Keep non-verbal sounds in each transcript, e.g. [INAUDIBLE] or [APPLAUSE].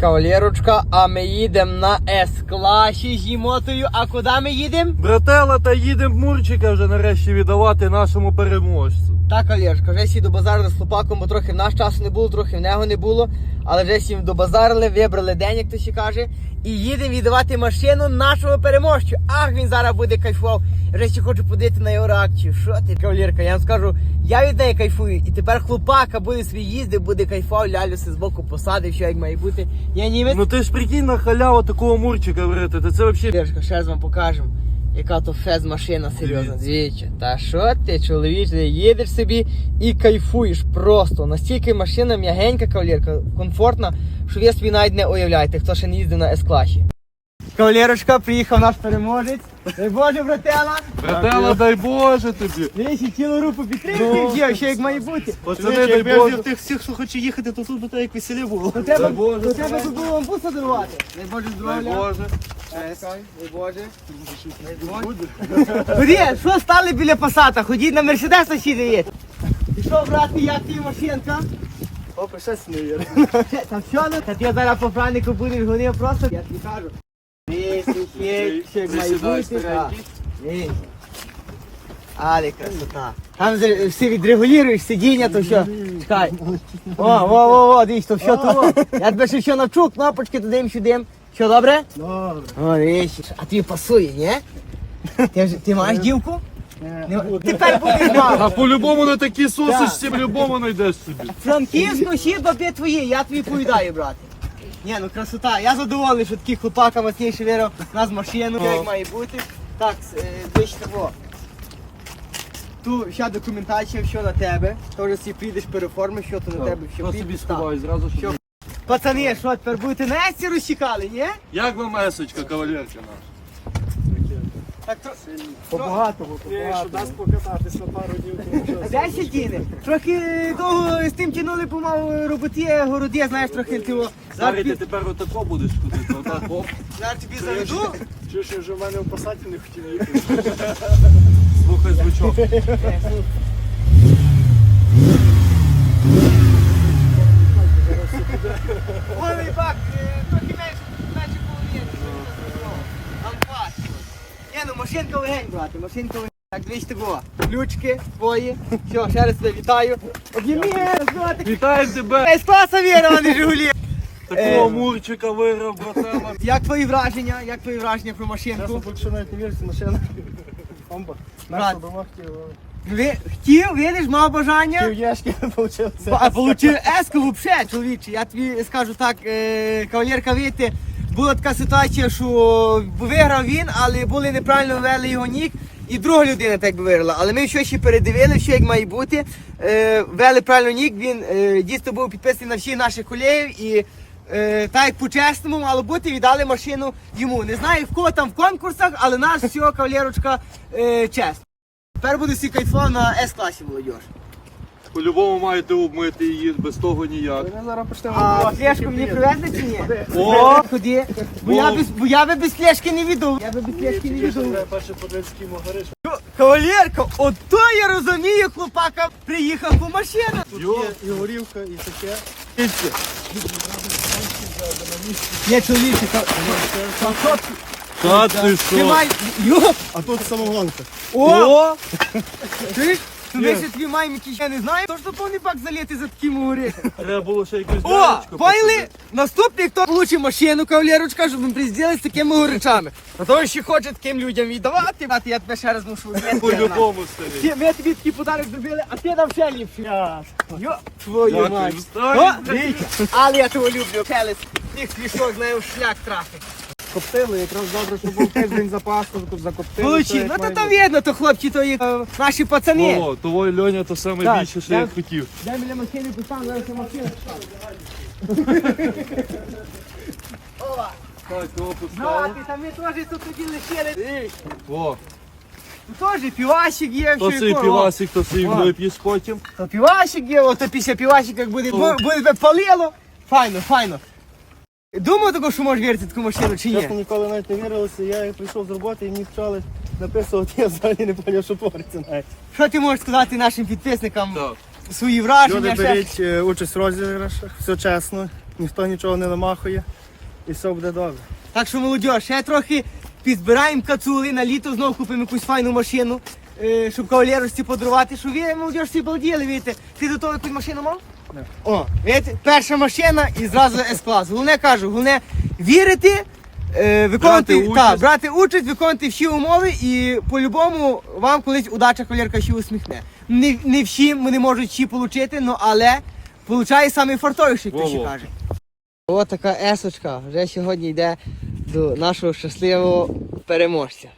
Кавалерочка, а ми їдемо на С-класі з. А куди ми їдемо? Братела, та їдемо Мурчика вже нарешті віддавати нашому переможцю. Так, Олєшка, вже сі добазарили з хлопаком, бо трохи в наш часу не було, трохи в нього не було. Але вже сім добазарили, вибрали день, як то ще каже. І їдемо віддавати машину нашого переможцю. Ах, він зараз буде кайфував. Я вже ще хочу подивити на його реакцію. Що ти, кавалерка? Я вам скажу, я від неї кайфую. І тепер хлопака буде свій їздив, буде кайфував, лялю си з боку посадив, що як має бути. Я німець. Ну ти ж прикинь на халяву такого Мурчика врити, та це взагалі... Олєшка, ще раз вам покажемо. Яка то фез машина серйозна, дивіться. Та що ти, чоловіче, їдеш собі і кайфуєш просто. Настільки машина м'ягенька, кавалерка, комфортна, що ви собі навіть не уявляєте, хто ще не їздив на С-класі. Кавалерочка, приїхав наш переможець. Дай Боже, братела. Братела, дай Боже тобі. Дивіться, цілу руку підтримки Ну. вдів, що як має бути. Пацани, дай Боже. тих всіх, що хоче їхати, то тут би так як веселі було. Треба би було вам буса дарувати. Дай Боже Дай здоров'я. Дай Боже. Ході, що стали біля пасата? Ходіть на Мерседеса сідає. І що, брати, як ти машинка? О, щось не вірю. Там все, ну, та ти зараз по пранику будеш гонив просто, я тобі кажу. Ще так. старенький. Але красота. Там все відрегулюєш, сидіння, то все. Чекай. О, о, о, о, дивись, то все того. Я тебе ще все навчу, кнопочки туди сюди. Що, добре? Добре. О, дивись. А тобі пасує, ні? Ти, вже- ти маєш дівку? Не- Тепер будеш [LAUGHS] мав. А по-любому на такі сосисці, по-любому знайдеш собі. Франківську ще бабі твої, я тобі повідаю, брате. Ні, ну красота. Я задоволений, що такий хлопака мацніший вірив нас машину, як має бути. Так, е, десь того. Ту вся документація, що на тебе. Теж всі прийдеш переформи, що то на тебе, що Я собі підпис. сховаю зразу, Що? щоб... Пацани, що тепер будете на Есті розчекали, ні? Як вам месочка, кавалерка наша? Так то... По-багатому, по-багатому. дасть покататись на пару днів. що- [LAUGHS] Десять тіни. Трохи довго з тим тянули, помав роботи, городі, знаєш, трохи тього. Зараз ти тепер отако будеш ходити, отак, оп. Зараз тобі заведу. Чуєш, я вже в мене в посаді не хотів їхати. Слухай звучок. Повний бак, е, трохи менше, менше половини. Там клас. Ні, ну легень, брати, машинка легень. Так, дивіться того. Ключки твої. Все, ще раз тебе вітаю. Об'ємі, розвивати. Вітаю тебе! Ей, спаса Віра, а Жигулі. Такого Мурчика виграв, братела. Як твої враження? Як твої враження про машинку? що навіть не віриться, машина. Бомба. Брат. Дома хотів. Ви хотів, видиш, мав бажання? Пів яшки вийшло. А получив еску вообще, чоловіче. Я тобі скажу так, е, кавалерка вийти. Була така ситуація, що виграв він, але були неправильно ввели його нік. І друга людина так би виграла. Але ми все ще передивили, що як має бути. Е, ввели правильно нік, він е, дійсно був підписаний на всіх наших колегів і е, так як по-чесному мало бути, віддали машину йому. Не знаю в кого там в конкурсах, але наш все, кавалерочка, е, чесно. Тепер буде всі кайфо на С-класі молодіж. По-любому маєте обмити її, без того ніяк. Ми зараз почнемо. А флешку мені привезли чи ні? О! Ході. Бо я без, бо я би без флешки не віду. Я би без флешки не віду. перше подивитися, могариш. Кавалерка, ото я розумію, хлопака приїхав по машину. Тут Йо. є і горілка, і таке. Я чоловіче, Та ти ти що? май... Йо! А тут самогонка. О! Чуєш? Ну ми ще тобі маємо якісь, я не знаю, то ж то повний бак заліти за таким горіхом. Треба було ще якусь О, поняли? Наступний, хто получить машину, кавалерочка, щоб ми призділи з такими горечами. А то ще хоче таким людям віддавати, а я тебе ще раз мушу [LAUGHS] відмінити. По-любому старий. Ти- Ми тобі такий подарок зробили, а ти нам ще ліпше. Йо, твою мать. О. Але я того люблю, келес. Тих свішок, знаю, шлях трафить. Коптили, якраз добре, що був тиждень запасу, тут закоптили. все, Получи, як ну то має то бути. видно, то хлопці, то є е, наші пацани. О, того Льоня то саме Так, більше, що я так. хотів. Дай мені машини поставлю, зараз я машину Ова, Так, того ну, ти там ми теж тут тоді лишили. О, Тут теж півасик є, то що свій якого. півасик, то свій вип'єш потім. То півасик є, ото після півасика як буде, бу- буде палило. Файно, файно. Думав такого, що можеш вірити в таку машину чи ні? Чесно, ніколи навіть не вірилося. Я прийшов з роботи і мені почали написувати, я взагалі не зрозумів, що твориться навіть. Що ти можеш сказати нашим підписникам? Так. Свої враження? Люди ще? беріть е, участь в розіграшах, все чесно. ніхто нічого не намахує і все буде добре. Так що молодь, ще трохи підзбираємо кацули на літо, знову купимо якусь файну машину, е, щоб кавалерості подарувати. Що ви, молодь, всі балділи, видите. Ти до того якусь машину мав? О, видите, перша машина і зразу С-клас. Головне кажу, головне вірити, е, виконувати, Брати та, участь. брати участь, виконувати всі умови і по-любому вам колись удача кавалерка ще усміхне. Не, не всі вони можуть ще отримати, ну але получає саме фартовіший, хто ще Во-во. каже. Ось така есочка вже сьогодні йде до нашого щасливого переможця.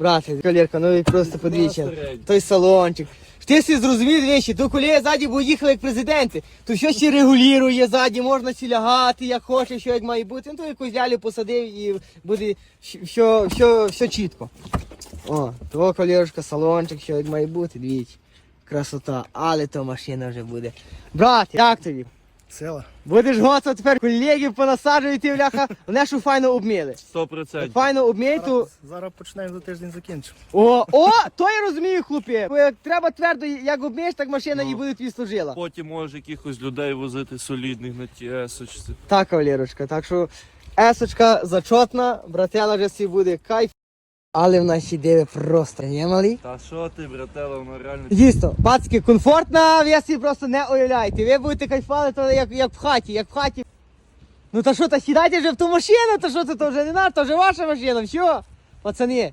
Брате, колірка, ну і просто подивіться. Той салончик. Ти всі зрозумів речі, то коли ззаді бо їхали як президенти, то все ще регулює ззаді, можна сі лягати, як хочеш, що як має бути. Ну то якусь лялю посадив і буде все, все, все чітко. О, того колірочка, салончик, що як має бути, дивіться. Красота, але то машина вже буде. Брат, як тобі? Сила. Будеш готов тепер колегів понасаджувати, бляха, вони що файно обміли. Сто процентів. Файно обмій, то... Зараз, зараз почнемо за тиждень закінчимо. О, о, то я розумію, хлопці. Бо Як треба твердо, як обмієш, так машина Ну. і буде тобі служила. Потім може якихось людей возити солідних на ті есочці. Так, кавалерочка, так що есочка зачотна, братела вже всі буде кайф. Але в ще диви просто, не малі? Та що ти, братела, воно реально. Дійсно, пацки, комфортна, ви собі просто не уявляєте. Ви будете кайфати, то як, як в хаті, як в хаті. Ну та що, та сідайте вже в ту машину, то що це, то вже не наша, то вже ваша машина, все, пацани.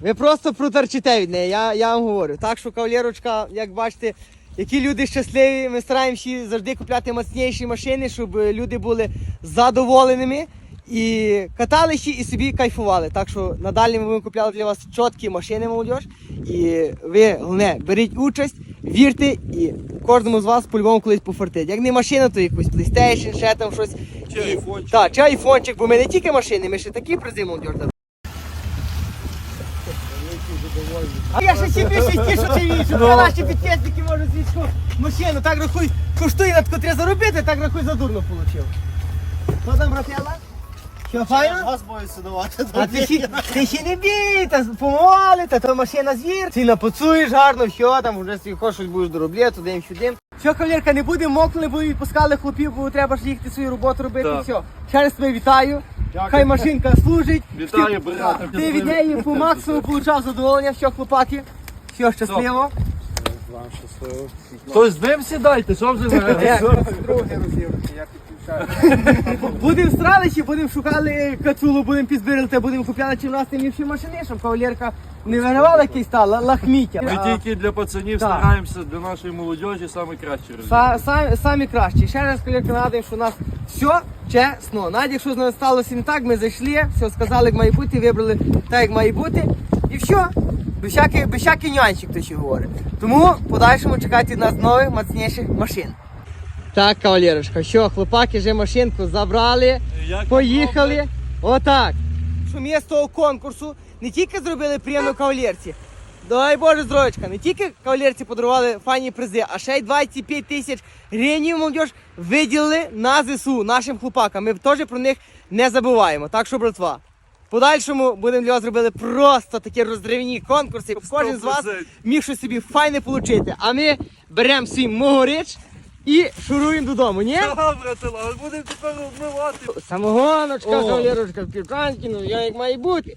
Ви просто проторчите від неї, я, я вам говорю. Так що, кавалерочка, як бачите, які люди щасливі, ми стараємося завжди купляти мацніші машини, щоб люди були задоволеними і катали ще і собі кайфували. Так що надалі ми будемо купляти для вас чіткі машини, молодь. І ви, головне, беріть участь, вірте і кожному з вас по-любому колись пофартить. Як не машина, то якусь PlayStation, ще там щось. Чи айфончик. Так, чи айфончик, бо ми не тільки машини, ми ще такі призи молодь. А я ще ще більше тішу ти вішу, бо наші підписники можуть свічку машину, так рахуй, коштує на таку треба заробити, так рахуй за дурно получив. Що там, братела? Що, файно? Вас боюся давати. А ти ще, ти ще не бій, та помоли, та то машина звір. Ти напоцуєш гарно, все, там вже собі хочеш щось будеш доробляти, туди їм сюди. Все, кавалерка, не буде мокли, бо відпускали хлопів, бо треба ж їхати свою роботу робити. Так. Все. Ще раз тебе вітаю. Дякую. Хай машинка служить. Вітаю, Ти- брате. Ти від неї по максимуму получав задоволення, все, хлопаки. Все, щасливо. Вам щасливо. Хтось з ним сідайте, що вже ви? [LAUGHS] Будемо стралищі, будемо шукали кацулу, будемо підзбирати, будемо купляти чи в нас тим ліпші машини, щоб кавалерка не вигравала якийсь та ла- лахміття. Ми А, тільки для пацанів Так. стараємося для нашої молодіжі саме краще робити. Са, самі, самі кращі. Ще раз кавалерка нагадуємо, що у нас все чесно. Навіть якщо з нами сталося не так, ми зайшли, все сказали, як має бути, вибрали так, як має бути. І все. Без всяких, без всяких нюансів, хто ще говорить. Тому в подальшому чекайте від нас нових, мацніших машин. Так, кавалерочка, що, хлопаки вже машинку забрали. Як Поїхали. Отак. Що ми з того конкурсу не тільки зробили приємно кавалерці. Дай Боже здоровечка, не тільки кавалерці подарували файні призи, а ще й 25 тисяч гривень молодіж виділили на ЗСУ нашим хлопакам. Ми теж про них не забуваємо. Так що, братва, в подальшому будемо для вас зробили просто такі розривні конкурси. щоб Кожен з вас міг щось собі файне отримати. А ми беремо свій могорич і шуруємо додому, ні? Добре, братела, будемо тепер обмивати. Самогоночка, О. в півчанки, ну я як має бути.